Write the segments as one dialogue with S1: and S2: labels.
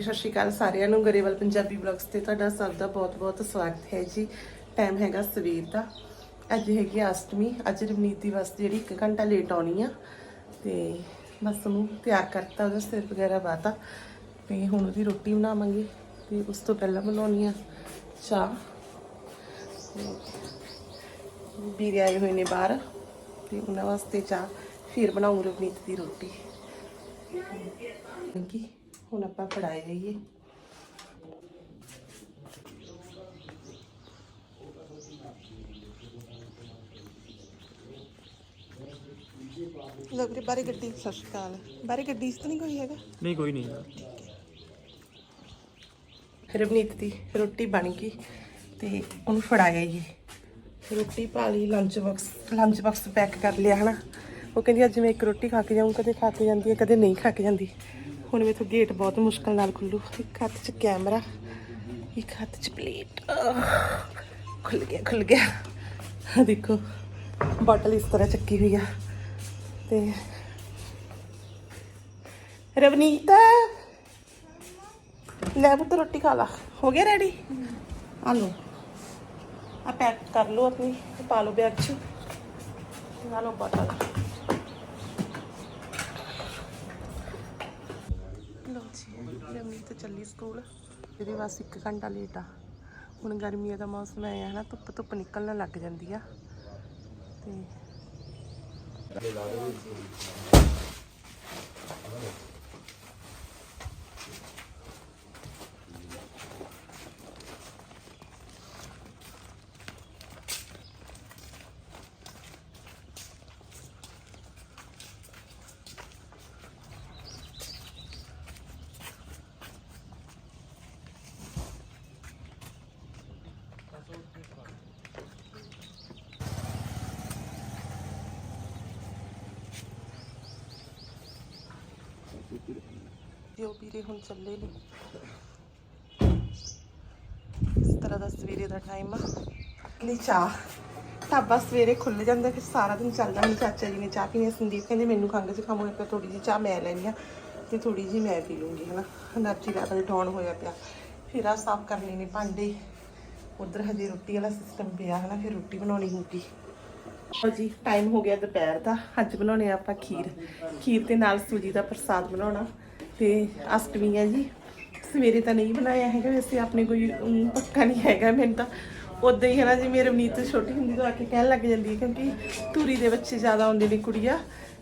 S1: ਸਤਿ ਸ਼੍ਰੀ ਅਕਾਲ ਸਾਰਿਆਂ ਨੂੰ, ਗਰੇਵਾਲ ਪੰਜਾਬੀ ਬਲੌਗਸ ਤੇ ਤੁਹਾਡਾ ਸਭ ਦਾ ਬਹੁਤ-ਬਹੁਤ ਸਵਾਗਤ ਹੈ ਜੀ। ਟਾਈਮ ਹੈਗਾ ਸਵੇਰ ਦਾ, ਅੱਜ ਹੈਗੀ ਆ ਅਸ਼ਟਮੀ, ਅੱਜ ਰਵਨੀਤ ਦੀ ਬੱਸ ਜਿਹੜੀ 1 ਘੰਟਾ ਲੇਟ ਆਉਣੀ ਆ। ਤੇ ਬਸ ਨੂੰ ਤਿਆਰ ਕਰਤਾ, ਉਹਦਾ ਸਿਰ ਵਗੈਰਾ ਬਾਤਾ। ਤੇ ਹੁਣ ਉਹਦੀ ਰੋਟੀ ਬਣਾਵਾਂਗੇ, ਤੇ ਉਸ ਤੋਂ ਪਹਿਲਾਂ ਬਣਾਉਣੀ ਆ ਚਾਹ। ਤੇ ਵੀਰੇ ਆਏ ਹੋਏ ਨੇ ਬਾਹਰ, ਤੇ ਉਹਨਾਂ ਵਾਸਤੇ ਚਾਹ, ਫਿਰ ਬਣਾਉਂ ਰਵਨੀਤ ਦੀ ਰੋਟੀ। ਕਿ ਹੁਣ ਆਪਾਂ ਪੜਾਏ ਜਾਈਏ ਲੋਕ ਦੇ ਬਾਰੇ ਗੱਡੀ ਸਤਿ ਸ਼੍ਰੀ ਅਕਾਲ। ਬਾਰੇ ਗੱਡੀ ਇਸ ਤਾਂ ਨਹੀਂ ਕੋਈ ਹੈਗਾ?
S2: ਨਹੀਂ ਕੋਈ ਨਹੀਂ।
S1: ਰਵਨੀਤ ਦੀ ਰੋਟੀ ਬਣ ਗਈ ਤੇ ਉਹਨੂੰ ਫੜਾਇਆ ਜੀ। ਰੋਟੀ ਪਾ ਲਈ lunch box lunch box pack ਕਰ ਲਿਆ ਹਨਾ। ਉਹ ਕਹਿੰਦੀ ਅੱਜ ਮੈਂ ਇੱਕ ਰੋਟੀ ਖਾ ਕੇ ਜਾਊਂ ਕਦੇ ਖਾ ਕੇ ਜਾਂਦੀ ਹੈ ਕਦੇ ਨਹੀਂ ਖਾ ਕੇ ਜਾਂਦੀ। ਹੁਣ ਮੇਥੋਂ ਗੇਟ ਬਹੁਤ ਮੁਸ਼ਕਲ ਨਾਲ ਖੁੱਲੂ। ਇੱਕ ਹੱਥ 'ਚ ਕੈਮਰਾ ਇੱਕ ਹੱਥ 'ਚ ਪਲੇਟ ਖੁੱਲ ਗਿਆ ਖੁੱਲ ਗਿਆ। ਆਹ ਦੇਖੋ ਬੋਟਲ ਇਸ ਤਰ੍ਹਾਂ ਚੱਕੀ ਹੋਈ ਆ। ਤੇ ਰਵਨੀਤ, ਲੈ ਪੁੱਤ ਰੋਟੀ ਖਾ ਲਾ। ਹੋ ਗਿਆ ਰੈਡੀ ਆ ਲਓ ਆ ਪੈਕ ਕਰ ਲਓ ਆਪਣੀ, ਪਾ ਲਓ ਬੈਗ 'ਚ। ਆ ਲਓ ਬੋਤਲ ਲਓ ਜੀ ਰਮੀ ਤੇ ਚੱਲੀ ਸਕੂਲ ਇਹਦੇ ਬਸ ਇੱਕ ਘੰਟਾ ਲੇਟ ਆ। ਹੁਣ ਗਰਮੀਆਂ ਦਾ ਮੌਸਮ ਹੈ ਨਾ, ਧੁੱਪ ਧੁੱਪ ਨਿਕਲਣ ਲੱਗ ਜਾਂਦੀ ਆ। ਤੇ ਤੇ ਉਹ ਵੀਰੇ, ਹੁਣ ਚੱਲੇ ਨੇ। ਇਸ ਤਰ੍ਹਾਂ ਦਾ ਸਵੇਰੇ ਦਾ ਟਾਈਮ ਆ। ਲਈ ਚਾਹ। ਢਾਬਾ ਸਵੇਰੇ ਖੁੱਲ ਜਾਂਦਾ, ਫਿਰ ਸਾਰਾ ਦਿਨ ਚੱਲਦਾ ਨਹੀਂ ਚਾਚਾ ਜੀ ਨੇ ਚਾਹ ਪੀਣੀ ਸੰਦੀਪ ਕਹਿੰਦੇ, ਮੈਨੂੰ ਖੰਗ ਜ਼ੁਕਾਮ ਹੋਇਆ ਪਿਆ ਥੋੜੀ ਜੀ ਚਾਹ ਮੈਂ ਲੈਣੀ ਆ ਤੇ ਥੋੜੀ ਜੀ ਮੈਂ ਪੀ ਲੂੰਗੀ ਹਨਾ। એનર્ਜੀ ਲੈਵਲ ਡਾਊਨ ਹੋਇਆ ਪਿਆ। ਫਿਰ ਆ ਸਾਫ਼ ਕਰ ਨੇ ਭਾਂਡੇ। ਉਧਰ ਹਜੇ ਰੋਟੀ ਵਾਲਾ ਸਿਸਟਮ ਪਿਆ, ਹਨਾ। ਫਿਰ ਰੋਟੀ ਬਣਾਉਣੀ ਹੋਊਗੀ ਹਾਂਜੀ ਟਾਈਮ ਹੋ ਗਿਆ ਦੁਪਹਿਰ ਦਾ। ਅੱਜ ਬਣਾਉਣੇ ਆਪਾਂ ਖੀਰ। ਖੀਰ ਦੇ ਨਾਲ ਸੂਜੀ ਦਾ ਪ੍ਰਸਾਦ ਬਣਾਉਣਾ। ਤੇ ਅਸ਼ਟਮੀ ਹੈ ਜੀ। ਸਵੇਰੇ ਤਾਂ ਨਹੀਂ ਬਣਾਇਆ ਹੈਗਾ, ਵੈਸੇ ਆਪਣੇ ਕੋਈ ਪੱਕਾ ਨਹੀਂ ਹੈਗਾ ਮੈਨੂੰ ਤਾਂ। ਉਦਾਂ ਹੀ ਹੈ ਨਾ ਜੀ, ਮੇਰੇ ਰਵਨੀਤ ਛੋਟੀ ਹੁੰਦੀ ਤੋਂ ਆ ਕੇ ਕਹਿਣ ਲੱਗ ਜਾਂਦੀ ਹੈ ਕਿਉਂਕਿ ਧੂਰੀ ਦੇ ਬੱਚੇ ਜ਼ਿਆਦਾ ਆਉਂਦੇ ਨੇ ਕੁੜੀਆਂ।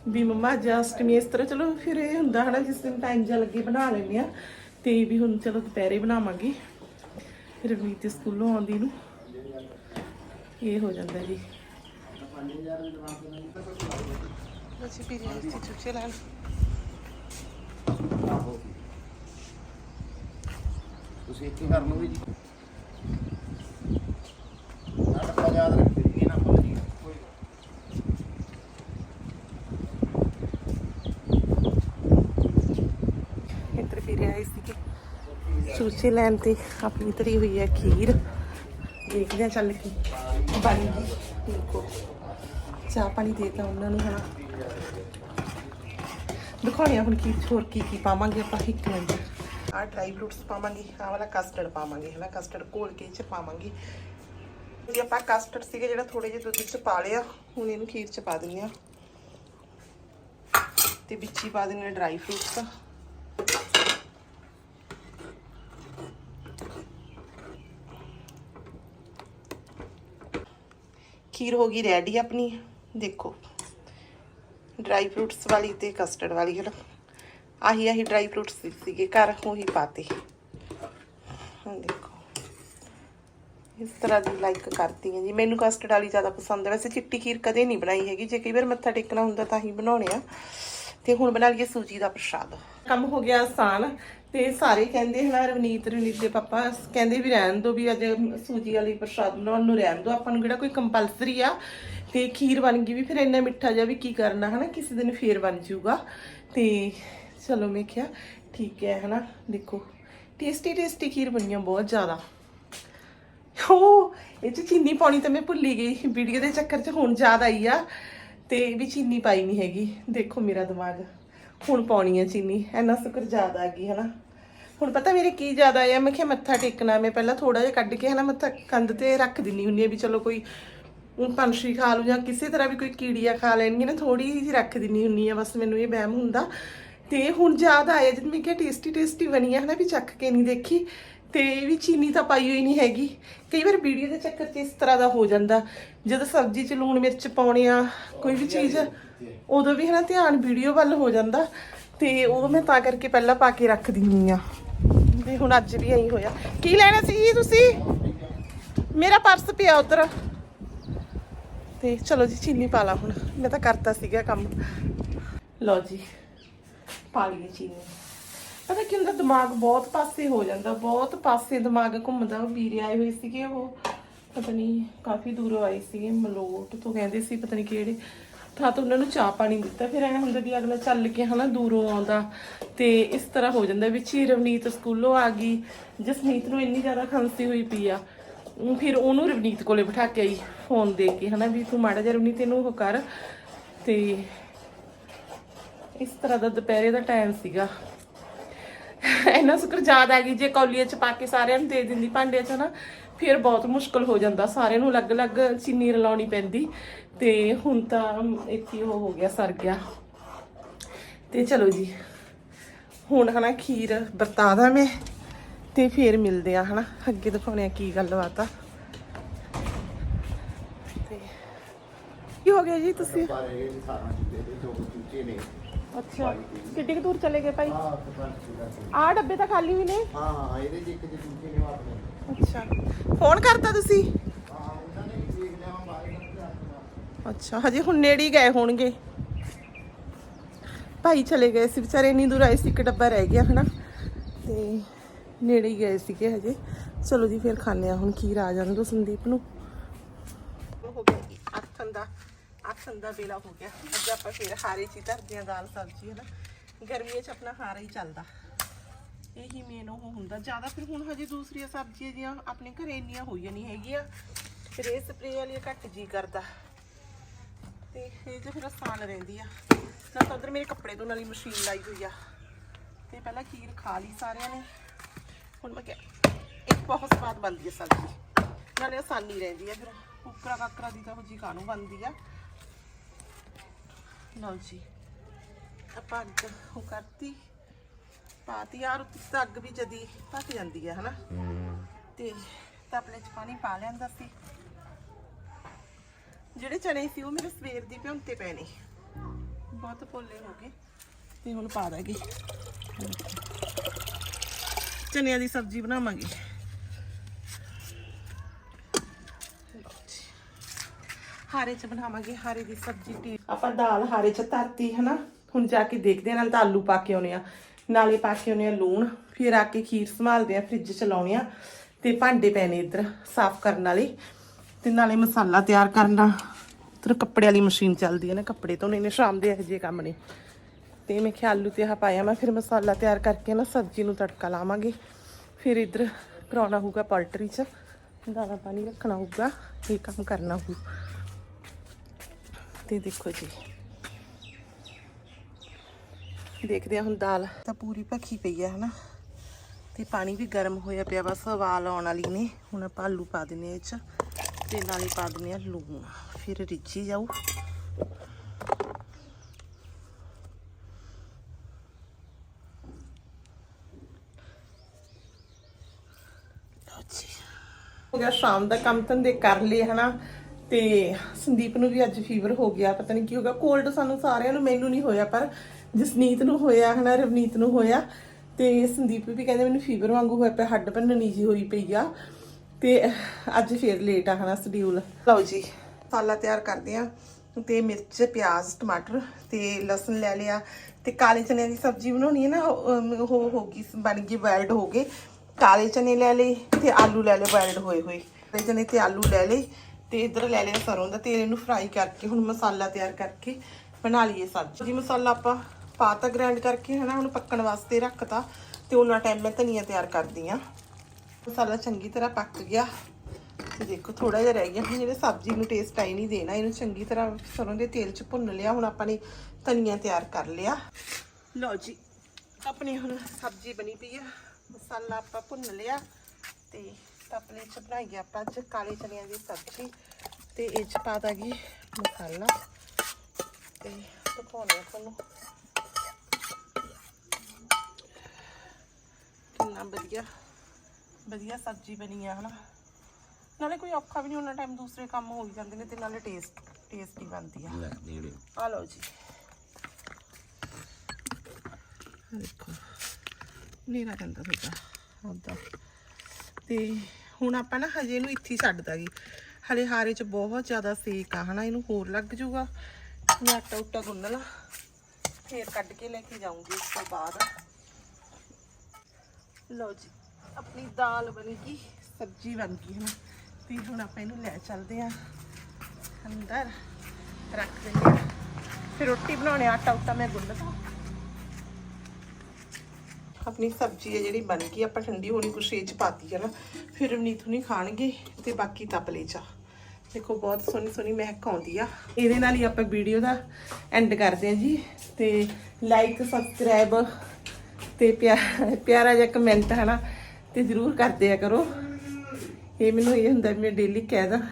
S1: ਵੀ ਮੰਮਾ ਅੱਜ ਅਸ਼ਟਮੀ, ਇਸ ਤਰ੍ਹਾਂ ਚਲੋ ਫਿਰ ਇਹ ਹੁੰਦਾ ਹਨਾ ਜਿਸ ਦਿਨ ਟਾਈਮ ਜਿਹਾ ਲੱਗੇ ਬਣਾ ਲੈਂਦੇ ਆ ਤੇ ਵੀ ਹੁਣ ਚਲੋ ਦੁਪਹਿਰੇ ਬਣਾਵਾਂਗੇ। ਰਵਨੀਤ ਸਕੂਲੋਂ ਆਉਂਦੀ ਨੂੰ। ਇਹ ਹੋ ਜਾਂਦਾ ਜੀ। ਅਸੀਂ ਵੀ ਰਹੇ ਚੁੱਚੇ ਲੈਣ।
S3: ਤੁਸੀਂ ਇੱਥੇ ਕਰ ਲਓ ਜੀ। ਨਾ ਡੱਬਾ ਯਾਦ ਰੱਖਿਓ ਜੀ ਇਹ ਨਾ ਭੁੱਲ ਜੀ।
S1: ਇੱਧਰ ਵੀ ਆਏ ਸੀਗੇ। ਚੂਚੇ ਲੈਣ ਤੇ ਆਪਣੀ ਤਰੀ ਹੋਈ ਹੈ ਖੀਰ। ਦੇਖਦੇ ਆ ਚੱਲ ਕੇ ਬਣ ਗਈ। ਦੇਖੋ ਚਾਹ ਪਾਣੀ ਦੇਤਾ ਉਹਨਾਂ ਨੂੰ ਹਾਂ ਦਿਖਾਉਣੇ ਆ ਹੁਣ ਕੀ, ਹੋਰ ਕੀ ਕੀ ਪਾਵਾਂਗੇ ਆਪਾਂ ਇੱਕ ਮਿੰਟ। ਆਹ ਡਰਾਈ ਫਰੂਟਸ ਪਾਵਾਂਗੇ ਆਹ ਵਾਲਾ ਕਸਟਰਡ ਪਾਵਾਂਗੇ ਹੈ ਨਾ ਕਸਟਰਡ ਘੋਲ ਕੇ ਇਹ ਚ ਪਾਵਾਂਗੇ ਜੀ ਆਪਾਂ ਕਸਟਰਡ ਸੀਗੇ ਜਿਹੜਾ ਥੋੜੇ ਜਿਹੇ ਦੁੱਧ ਚ ਪਾ ਲਿਆ ਹੁਣ ਇਹਨੂੰ ਖੀਰ ਚ ਪਾ ਦਿੰਦੇ ਆ ਤੇ ਵਿੱਚ ਹੀ ਪਾ ਦਿੰਦੇ ਆ ਡਰਾਈ ਫਰੂਟਸ ਖੀਰ ਹੋ ਗਈ ਰੈਡੀ ਆਪਣੀ ਦੇਖੋ ਡਰਾਈ ਫਰੂਟਸ ਵਾਲੀ ਤੇ ਕਸਟਰਡ ਵਾਲੀ ਹੈ ਨਾ ਆਹੀ ਆਹੀ ਡਰਾਈ ਫਰੂਟਸ ਸੀਗੇ, ਘਰ ਉਹੀ ਪਾਤੇ। ਹਾਂ ਦੇਖੋ। ਇਸ ਤਰ੍ਹਾਂ ਦੀ ਲਾਈਕ ਕਰਦੀ ਹਾਂ ਜੀ। ਮੈਨੂੰ ਕਸਟਰਡ ਵਾਲੀ ਜ਼ਿਆਦਾ ਪਸੰਦ ਹੈ ਵੈਸੇ ਚਿੱਟੀ ਖੀਰ ਕਦੇ ਨਹੀਂ ਬਣਾਈ ਹੈਗੀ। ਜੇ ਕਈ ਵਾਰ ਮੱਥਾ ਟੇਕਣਾ ਹੁੰਦਾ ਤਾਂ ਹੀ ਬਣਾਉਣੇ ਆ। ਤੇ ਹੁਣ ਬਣਾ ਲਈਏ ਸੂਜੀ ਦਾ ਪ੍ਰਸ਼ਾਦ। ਕੰਮ ਹੋ ਗਿਆ ਆਸਾਨ। ਤੇ ਸਾਰੇ ਕਹਿੰਦੇ ਹਨਾ, ਰਵਨੀਤ ਰਵਨੀਤ ਦੇ ਪਾਪਾ ਕਹਿੰਦੇ ਵੀ ਰਹਿਣ ਦੋ ਵੀ ਅੱਜ ਸੂਜੀ ਵਾਲੀ ਪ੍ਰਸ਼ਾਦ ਬਣਾਉਣ ਨੂੰ ਰਹਿਣ ਦੋ। ਆਪਾਂ ਨੂੰ ਕਿਹੜਾ ਕੋਈ ਕੰਪਲਸਰੀ ਆ। ਤੇ ਖੀਰ ਬਣ ਗਈ ਵੀ ਫਿਰ ਇੰਨਾ ਮਿੱਠਾ ਜਿਹਾ ਵੀ ਕੀ ਕਰਨਾ ਹਨਾ? ਕਿਸੇ ਦਿਨ ਫੇਰ ਬਣ ਜਾਊਗਾ। ਤੇ ਚਲੋ ਮੈਂ ਕਿਹਾ ਠੀਕ ਹੈ, ਹਨਾ? ਦੇਖੋ ਟੇਸਟੀ ਟੇਸਟੀ ਖੀਰ ਬਣੀਆਂ ਬਹੁਤ ਜ਼ਿਆਦਾ। ਹੋ ਇਹ ਚ ਚੀਨੀ ਪਾਉਣੀ ਤਾਂ ਮੈਂ ਭੁੱਲੀ ਗਈ। ਵੀਡੀਓ ਦੇ ਚੱਕਰ 'ਚ ਹੁਣ ਯਾਦ ਆਈ ਆ, ਤੇ ਵੀ ਚੀਨੀ ਪਾਈ ਨਹੀਂ ਹੈਗੀ। ਦੇਖੋ ਮੇਰਾ ਦਿਮਾਗ, ਹੁਣ ਪਾਉਣੀ ਆ ਚੀਨੀ ਐਨਾ ਸ਼ੁਕਰ ਜ਼ਿਆਦਾ ਆ ਗਈ, ਹਨਾ? ਹੁਣ ਪਤਾ ਮੇਰੇ ਕੀ ਜ਼ਿਆਦਾ ਆ ਮੈਂ ਕਿਹਾ ਮੱਥਾ ਟੇਕਣਾ, ਮੈਂ ਪਹਿਲਾਂ ਥੋੜਾ ਜਿਹਾ ਕੱਢ ਕੇ, ਹਨਾ, ਮੱਥਾ ਕੰਧ ਤੇ ਰੱਖ ਦਿੰਨੀ ਹੁੰਨੀ ਆ ਵੀ ਚਲੋ ਕੋਈ ਹੁਣ ਪੰਛੀ ਖਾ ਲੂ ਜਾਂ ਕਿਸੇ ਤਰ੍ਹਾਂ ਵੀ ਕੋਈ ਕੀੜੀਆ ਖਾ ਲੈਣਗੇ ਨਾ ਥੋੜੀ ਜਿਹੀ ਰੱਖ ਦਿੰਨੀ ਹੁੰਨੀ ਆ, ਬਸ ਮੈਨੂੰ ਇਹ ਵਹਿਮ ਹੁੰਦਾ। ਤੇ ਹੁਣ ਯਾਦ ਆਇਆ ਜਦ ਮੈਂ ਕਿਹਾ ਟੇਸਟੀ ਟੇਸਟੀ ਬਣੀ ਆ ਹਨਾ ਵੀ ਚੱਕ ਕੇ ਨਹੀਂ ਦੇਖੀ, ਤੇ ਵੀ ਚੀਨੀ ਤਾਂ ਪਾਈ ਹੋਈ ਨਹੀਂ ਹੈਗੀ। ਕਈ ਵਾਰ ਵੀਡੀਓ ਦੇ ਚੱਕਰ 'ਚ ਇਸ ਤਰ੍ਹਾਂ ਦਾ ਹੋ ਜਾਂਦਾ, ਜਦੋਂ ਸਬਜ਼ੀ 'ਚ ਲੂਣ ਮਿਰਚ ਪਾਉਣੇ ਆ, ਕੋਈ ਵੀ ਚੀਜ਼, ਉਦੋਂ ਵੀ ਹਨਾ ਧਿਆਨ ਵੀਡੀਓ ਵੱਲ ਹੋ ਜਾਂਦਾ, ਤੇ ਉਹ ਮੈਂ ਤਾਂ ਕਰਕੇ ਪਹਿਲਾਂ ਪਾ ਕੇ ਰੱਖ ਦਿੰਨੀ ਆ ਤੇ ਹੁਣ ਅੱਜ ਵੀ ਐਂ ਹੋਇਆ। ਕੀ ਲੈਣਾ ਸੀ ਜੀ ਤੁਸੀਂ? ਮੇਰਾ ਪਰਸ ਪਿਆ ਉਧਰ। ਤੇ ਚਲੋ ਜੀ, ਚੀਨੀ ਪਾ ਲਾ ਹੁਣ। ਮੈਂ ਤਾਂ ਕਰਤਾ ਸੀਗਾ ਕੰਮ। ਲਓ ਜੀ। ਪਾ ਲਈ ਚੀਨੀ ਪਤਾ ਕੀ ਹੁੰਦਾ, ਦਿਮਾਗ ਬਹੁਤ ਪਾਸੇ ਹੋ ਜਾਂਦਾ, ਬਹੁਤ ਪਾਸੇ ਦਿਮਾਗ ਘੁੰਮਦਾ। ਵੀਰੇ ਆਏ ਹੋਏ ਸੀਗੇ, ਉਹ ਪਤਾ ਨਹੀਂ ਕਾਫੀ ਦੂਰੋਂ ਆਏ ਸੀਗੇ, ਮਲੋਟ ਤੋਂ ਕਹਿੰਦੇ ਸੀ ਪਤਾ ਨਹੀਂ ਕਿਹੜੇ। ਥਾਂ ਤਾਂ ਉਹਨਾਂ ਨੂੰ ਚਾਹ ਪਾਣੀ ਦਿੱਤਾ। ਫਿਰ ਐਂ ਹੁੰਦਾ ਵੀ ਅਗਲਾ ਚੱਲ ਕੇ ਹਨਾ ਦੂਰੋਂ ਆਉਂਦਾ। ਤੇ ਇਸ ਤਰ੍ਹਾਂ ਹੋ ਜਾਂਦਾ ਵਿੱਚ ਹੀ ਰਵਨੀਤ ਸਕੂਲੋਂ ਆ ਗਈ। ਜਸਨੀਤ ਨੂੰ ਇੰਨੀ ਜ਼ਿਆਦਾ ਖਾਂਸੀ ਹੋਈ ਪਈ ਆ। ਫਿਰ ਉਹਨੂੰ ਰਵਨੀਤ ਕੋਲੇ ਬਿਠਾ ਕੇ ਆਈ ਫੋਨ ਦੇ ਕੇ ਹਨਾ ਵੀ ਤੂੰ ਮਾੜਾ ਜਿਹਾ ਰਵਨੀਤ, ਇਹਨੂੰ ਉਹ ਕਰ। ਤੇ ਇਸ ਤਰ੍ਹਾਂ ਦਾ ਦੁਪਹਿਰੇ ਦਾ ਟਾਈਮ ਸੀਗਾ। ਇੰਨਾ ਸ਼ੁਕਰ ਯਾਦ ਆ ਗਈ, ਜੇ ਕੌਲੀਆਂ ਚ ਪਾ ਕੇ ਸਾਰਿਆਂ ਨੂੰ ਦੇ ਦਿੰਦੀ ਭਾਂਡਿਆਂ ਚ ਨਾ ਫਿਰ ਬਹੁਤ ਮੁਸ਼ਕਲ ਹੋ ਜਾਂਦਾ। ਸਾਰਿਆਂ ਨੂੰ ਅਲੱਗ-ਅਲੱਗ ਚੀਨੀ ਰਲਾਉਣੀ ਪੈਂਦੀ। ਤੇ ਹੁਣ ਤਾਂ ਇੱਥੇ ਉਹ ਹੋ ਗਿਆ, ਸਰ ਗਿਆ। ਤੇ ਚਲੋ ਜੀ, ਹੁਣ ਹਨਾ ਖੀਰ ਵਰਤਾ ਦਾਂ ਮੈਂ, ਤੇ ਫੇਰ ਮਿਲਦੇ ਆ ਹਨਾ। ਅੱਗੇ ਦਿਖਾਉਣੇ ਆ ਕੀ ਗੱਲਬਾਤ ਆ। ਤੇ ਕੀ ਹੋ ਗਿਆ ਜੀ ਤੁਸੀਂ?
S3: ਸਾਰੇ ਇਹ ਸਾਰਾ ਚੀਜ਼ਾਂ ਦੇ ਜੋ ਚੂਚੇ ਨੇ।
S1: ਅੱਛਾ। ਕਿੱਡੀ ਕੁ ਦੂਰ ਚਲੇ ਗਏ ਭਾਈ?
S3: ਤੇ ਪੰਜ।
S1: ਆਹ ਡੱਬੇ ਤਾਂ ਖਾਲੀ ਵੀ ਨੇ?
S3: ਹਾਂ ਹਾਂ ਇਹਦੇ ਚ ਇੱਕ ਦੇ ਚੂਚੇ ਨੇ ਆਪਣੇ
S1: ਅੱਛਾ। ਫੋਨ ਕਰਤਾ ਤੁਸੀਂ?
S3: ਹਾਂ ਉਹਨਾਂ ਨੇ ਵੀ ਦੇਖ ਲਿਆ ਮੈਂ ਬਾਹਰ ਨੂੰ
S1: ਅੱਛਾ ਹਜੇ ਹੁਣ ਨੇੜੇ ਹੀ ਗਏ ਹੋਣਗੇ। ਭਾਈ ਚਲੇ ਗਏ ਸੀ ਵਿਚਾਰੇ ਇੰਨੀ ਦੂਰ ਆਏ ਸੀ ਇੱਕ ਡੱਬਾ ਰਹਿ ਗਿਆ ਹਨਾ? ਤੇ ਨੇੜੇ ਹੀ ਗਏ ਸੀਗੇ ਹਜੇ। ਚਲੋ ਜੀ ਫਿਰ ਖਾਣੇ ਆ ਹੁਣ ਖੀਰ ਆ ਜਾਣ ਦੋ ਸੰਦੀਪ ਨੂੰ। ਹੋ ਗਿਆ ਦਾ। ਅੱਠਨ ਦਾ ਵੇਲਾ ਹੋ ਗਿਆ। ਅੱਜ ਆਪਾਂ ਫਿਰ ਹਾਰੇ ਚ ਹੀ ਧਰਦੇ ਆ ਦਾਲ ਸਬਜ਼ੀ ਹੈ ਨਾ ਗਰਮੀਆਂ ਚ ਆਪਣਾ ਹਾਰਾ ਹੀ ਚੱਲਦਾ। ਇਹੀ ਮੇਨ ਉਹ ਹੁੰਦਾ। ਜ਼ਿਆਦਾ ਫਿਰ ਹੁਣ ਹਜੇ ਦੂਸਰੀਆਂ ਸਬਜ਼ੀਆਂ ਜੀਆਂ ਆਪਣੇ ਘਰੇ ਇੰਨੀਆਂ ਹੋਈਆਂ ਨਹੀਂ ਹੈਗੀਆਂ। ਫਿਰ ਇਹ ਸਪਰੇਅ ਵਾਲੀ ਘੱਟ ਜੀ ਕਰਦਾ। ਤੇ ਇਹ ਤੇ ਫਿਰ ਆਸਾਨ ਰਹਿੰਦੀ ਆ। ਨਾ ਤਾਂ ਉਧਰ ਮੇਰੇ ਕੱਪੜੇ ਧੋਣ ਵਾਲੀ ਮਸ਼ੀਨ ਲਾਈ ਹੋਈ ਆ। ਤੇ ਪਹਿਲਾਂ ਖੀਰ ਖਾ ਲਈ ਸਾਰਿਆਂ ਨੇ। ਹੁਣ ਮੈਂ ਕਿਹਾ, ਇੱਕ ਬਹੁਤ ਸਵਾਦ ਬਣਦੀ ਹੈ ਸਬਜ਼ੀ। ਨਾਲੇ ਆਸਾਨੀ ਰਹਿੰਦੀ ਆ ਫਿਰ। ਕੁੱਕਰਾ ਕਾਕਰਾ ਦੀ ਤਾਂ ਉਹ ਜੀ ਕਾਹਨੂੰ ਬਣਦੀ ਆ। ਲਓ ਜੀ ਆਪਾਂ ਅੱਗ ਉਹ ਕਰਤੀ, ਪਾਤੀ ਯਾਰ ਉੱਤੇ ਤਾਂ ਅੱਗ ਵੀ ਜਦੀ ਪੱਕ ਜਾਂਦੀ ਆ, ਹਨਾ? ਤੇ ਤਪਲੇ ਚ ਪਾਣੀ ਪਾ ਲੈਂਦਾ ਸੀ। ਜਿਹੜੇ ਚਨੇ ਸੀ, ਉਹ ਮੇਰੇ ਸਵੇਰ ਦੀ ਭਿਉਂਤੇ ਪਏ ਨੇ। ਬਹੁਤ ਭੋਲੇ ਹੋ ਗਏ। ਤੇ ਹੁਣ ਪਾ ਦਾਂਗੇ। ਚਨਿਆਂ ਦੀ ਸਬਜ਼ੀ ਬਣਾਵਾਂਗੇ। ਹਾਰੇ ਚ ਬਣਾਵਾਂਗੇ ਹਾਰੇ ਦੀ ਸਬਜ਼ੀ ਟੀ ਆਪਾਂ ਦਾਲ ਹਾਰੇ ਚ ਧਰਤੀ, ਹਨਾ? ਹੁਣ ਜਾ ਕੇ ਦੇਖਦੇ ਆ ਨਾਲ ਤਾਂ ਆਲੂ ਪਾ ਕੇ ਆਉਣੇ ਆ ਨਾਲੇ ਪਾ ਕੇ ਆਉਣੇ ਆ ਲੂਣ, ਫਿਰ ਆ ਕੇ ਖੀਰ ਸੰਭਾਲਦੇ ਆ ਫ੍ਰਿਜ ਚ ਲਾਉਣੇ ਆ ਤੇ ਭਾਂਡੇ ਪੈਣੇ ਇੱਧਰ, ਸਾਫ਼ ਕਰਨ ਵਾਲੇ। ਤੇ ਨਾਲੇ ਮਸਾਲਾ ਤਿਆਰ ਕਰਨਾ ਤੇ ਕੱਪੜੇ ਵਾਲੀ ਮਸ਼ੀਨ ਚੱਲਦੀ ਹੈ ਨਾ, ਕੱਪੜੇ ਧੋਣੇ ਨੇ, ਸ਼ਾਮ ਦੇ ਇਹੋ ਜਿਹੇ ਕੰਮ ਨੇ। ਤੇ ਮੈਂ ਕਿਹਾ ਆਲੂ ਤੇ ਆਹ ਪਾਇਆ ਮੈਂ, ਫਿਰ ਮਸਾਲਾ ਤਿਆਰ ਕਰਕੇ ਨਾ ਸਬਜ਼ੀ ਨੂੰ ਤੜਕਾ ਲਾਵਾਂਗੇ। ਫਿਰ ਇੱਧਰ ਕਰਾਉਣਾ ਹੋਊਗਾ ਪੋਲਟਰੀ 'ਚ। ਦਾਣਾ ਪਾਣੀ ਰੱਖਣਾ ਹੋਊਗਾ, ਇਹ ਕੰਮ ਕਰਨਾ ਹੋਊ। ਤੇ ਦੇਖੋ ਜੀ। ਦੇਖਦੇ ਆ ਹੁਣ ਦਾਲ। ਤਾਂ ਪੂਰੀ ਭੱਖੀ ਪਈ ਆ, ਹਨਾ? ਤੇ ਪਾਣੀ ਵੀ ਗਰਮ ਹੋਇਆ ਪਿਆ ਬਸ ਉਬਾਲ ਆਉਣ ਵਾਲੀ ਨੇ। ਹੁਣ ਆਪਾਂ ਆਲੂ ਪਾ ਦਿੰਨੇ ਆ ਇਹ 'ਚ, ਤੇ ਨਾਲੇ ਪਾ ਦਿੰਨੇ ਆ ਲੂਣ। ਫਿਰ ਰਿੱਝੀ ਜਾਊ। ਹੋ ਗਿਆ ਸ਼ਾਮ ਦਾ ਕੰਮ ਧੰਦੇ ਕਰ ਲਏ, ਹਨਾ? ਤੇ ਸੰਦੀਪ ਨੂੰ ਵੀ ਅੱਜ ਫੀਵਰ ਹੋ ਗਿਆ, ਪਤਾ ਨਹੀਂ ਕੀ ਹੋ ਗਿਆ। ਕੋਲਡ ਸਾਨੂੰ ਸਾਰਿਆਂ ਨੂੰ, ਮੈਨੂੰ ਨਹੀਂ ਹੋਇਆ, ਪਰ ਜਸਨੀਤ ਨੂੰ ਹੋਇਆ, ਹਨਾ, ਰਵਨੀਤ ਨੂੰ ਹੋਇਆ। ਤੇ ਸੰਦੀਪ ਵੀ ਕਹਿੰਦੇ ਮੈਨੂੰ ਫੀਵਰ ਵਾਂਗੂ ਹੋਇਆ ਪਿਆ, ਹੱਡ ਭੰਨਣੀ ਜੀ ਹੋਈ ਪਈ ਆ। ਤੇ ਅੱਜ ਫੇਰ ਲੇਟ ਆ, ਹਨਾ ਸ਼ਡਿਊਲ ਲਓ ਜੀ, ਮਸਾਲਾ ਤਿਆਰ ਕਰਦੇ ਆ। ਤੇ ਮਿਰਚ, ਪਿਆਜ਼, ਟਮਾਟਰ ਤੇ ਲਸਣ ਲੈ ਲਿਆ। ਤੇ ਕਾਲੇ ਚਨੇ ਦੀ ਸਬਜ਼ੀ ਬਣਾਉਣੀ ਹੈ ਨਾ, ਉਹ ਹੋ ਗਈ, ਬਣ ਗਈ ਬੋਇਲਡ ਹੋ ਗਏ। ਕਾਲੇ ਚਨੇ ਲੈ ਲਏ ਤੇ ਆਲੂ ਲੈ ਲਏ ਬੋਇਲਡ ਹੋਏ ਹੋਏ। ਕਾਲੇ ਚਨੇ ਤੇ ਆਲੂ ਲੈ ਲਏ। ਤੇ ਇਧਰ ਲੈ ਲਿਆ ਸਰੋਂ ਦਾ ਤੇਲ ਇਹਨੂੰ ਫਰਾਈ ਕਰਕੇ, ਹੁਣ ਮਸਾਲਾ ਤਿਆਰ ਕਰਕੇ ਬਣਾ ਲਈਏ ਸਬਜ਼ੀ। ਜੀ ਮਸਾਲਾ ਆਪਾਂ ਪਾਤਾ ਗ੍ਰਾਈਂਡ ਕਰਕੇ, ਹਨਾ, ਹੁਣ ਪੱਕਣ ਵਾਸਤੇ ਰੱਖਤਾ ਤੇ ਉਹਨਾਂ ਟਾਈਮ ਮੈਂ ਧਨੀਆ ਤਿਆਰ ਕਰਦੀ ਆ। ਮਸਾਲਾ ਚੰਗੀ ਤਰ੍ਹਾਂ ਪੱਕ ਗਿਆ ਤੇ ਦੇਖੋ ਥੋੜਾ ਜਿਹਾ ਰਹਿ ਗਿਆ। ਹੁਣ ਜਿਹੜੇ ਸਬਜ਼ੀ ਨੂੰ ਟੇਸਟ ਆਈ ਨਹੀਂ ਦੇਣਾ। ਇਹਨੂੰ ਚੰਗੀ ਤਰ੍ਹਾਂ ਸਰੋਂ ਦੇ ਤੇਲ 'ਚ ਭੁੰਨ ਲਿਆ। ਹੁਣ ਆਪਾਂ ਨੇ ਧਨੀਆ ਤਿਆਰ ਕਰ ਲਿਆ। ਲਓ ਜੀ, ਆਪਣੀ ਹੁਣ ਸਬਜ਼ੀ ਬਣੀ ਪਈ ਆ। ਮਸਾਲਾ ਆਪਾਂ ਭੁੰਨ ਲਿਆ ਤੇ ਤਪਲੇ ਚ ਬਣਾਈ ਆਪਾਂ ਅੱਜ ਕਾਲੇ ਚਨਿਆਂ ਦੀ ਸਬਜ਼ੀ ਤੇ ਇਹ ਚ ਪਾ ਦਾਂਗੀ ਮਸਾਲਾ ਤੇ ਦਿਖਾਉਣੇ ਆ ਤੁਹਾਨੂੰ। ਕਿੰਨਾ ਵਧੀਆ ਵਧੀਆ ਸਬਜ਼ੀ ਬਣੀ ਆ ਹਨਾ। ਨਾਲੇ ਕੋਈ ਔਖਾ ਵੀ ਨਹੀਂ ਉਹਨਾਂ ਟਾਈਮ ਦੂਸਰੇ ਕੰਮ ਹੋ ਹੀ ਜਾਂਦੇ ਨੇ ਤੇ ਨਾਲੇ ਟੇਸਟ ਟੇਸਟੀ ਬਣਦੀ ਆ।
S2: ਲੈ ਨੇੜੇ
S1: ਆ। ਲਓ ਜੀ। ਦੇਖੋ ਨੀਰਾ ਜਾਂਦਾ ਤੁਹਾਡਾ ਆਪਦਾ ਤੇ ਹੁਣ ਆਪਾਂ ਨਾ ਹਜੇ ਇਹਨੂੰ ਇੱਥੇ ਹੀ ਛੱਡ ਦਾਂਗੇ। ਹਲੇ ਹਾਰੇ 'ਚ ਬਹੁਤ ਜ਼ਿਆਦਾ ਸੇਕ ਆ, ਹਨਾ, ਇਹਨੂੰ ਹੋਰ ਲੱਗ ਜੂਗਾ ਮੈਂ ਆਟਾ ਉਟਾ ਗੁੰਨ ਲਾ ਫੇਰ ਕੱਢ ਕੇ ਲੈ ਕੇ ਜਾਊਂਗੀ ਉਸ ਤੋਂ ਬਾਅਦ। ਲਓ ਜੀ, ਆਪਣੀ ਦਾਲ ਬਣ ਗਈ, ਸਬਜ਼ੀ ਬਣ ਗਈ ਹੈ ਤੇ ਹੁਣ ਆਪਾਂ ਇਹਨੂੰ ਲੈ ਚੱਲਦੇ ਆ ਅੰਦਰ। ਰੱਖ ਦਿੰਦੇ ਆ ਫਿਰ ਰੋਟੀ ਬਣਾਉਣੇ ਆਟਾ ਉਟਾ ਮੈਂ ਗੁੰਨਦਾ। ਆਪਣੀ ਸਬਜ਼ੀ ਹੈ ਜਿਹੜੀ ਬਣ ਗਈ, ਆਪਾਂ ਠੰਡੀ ਹੋਣੀ ਕੁਛ ਇਹ ਚ ਪਾਤੀ ਹੈ ਨਾ, ਫਿਰ ਨੀਥੂ ਨਹੀਂ ਖਾਣਗੇ ਤੇ ਬਾਕੀ ਤਪਲੇ ਚ ਆ। ਦੇਖੋ, ਬਹੁਤ ਸੋਹਣੀ ਸੋਹਣੀ ਮਹਿਕ ਆਉਂਦੀ ਆ। ਇਹਦੇ ਨਾਲ ਹੀ ਆਪਾਂ ਵੀਡੀਓ ਦਾ ਐਂਡ ਕਰਦੇ ਹਾਂ ਜੀ, ਤੇ ਲਾਈਕ ਸਬਸਕ੍ਰਾਈਬ ਤੇ ਪਿਆ- ਪਿਆਰਾ ਜਿਹਾ ਕਮੈਂਟ ਹੈ ਨਾ ਤੇ ਜਰੂਰ ਕਰਦੇ ਆ ਕਰੋ। ਇਹ ਮੈਨੂੰ ਇਹ ਹੁੰਦਾ ਵੀ ਮੈਂ ਡੇਲੀ ਕਹਿ ਦਾਂ।